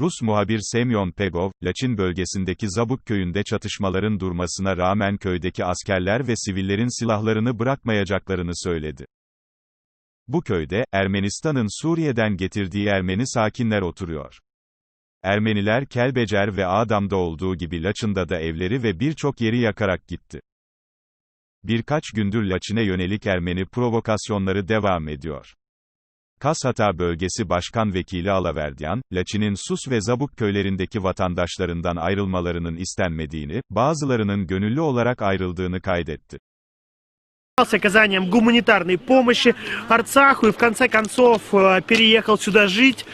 Rus muhabir Semyon Pegov, Laçin bölgesindeki Zabuk köyünde çatışmaların durmasına rağmen köydeki askerler ve sivillerin silahlarını bırakmayacaklarını söyledi. Bu köyde, Ermenistan'ın Suriye'den getirdiği Ermeni sakinler oturuyor. Ermeniler Kelbecer ve Adam'da olduğu gibi Laçın'da da evleri ve birçok yeri yakarak gitti. Birkaç gündür Laçin'e yönelik Ermeni provokasyonları devam ediyor. Kashata Bölgesi Başkan Vekili Alaverdian, Laçin'in Sus ve Zabuk köylerindeki vatandaşlarından ayrılmalarının istenmediğini, bazılarının gönüllü olarak ayrıldığını kaydetti. с оказанием гуманитарной помощи Арцаху и в конце концов э, переехал сюда жить.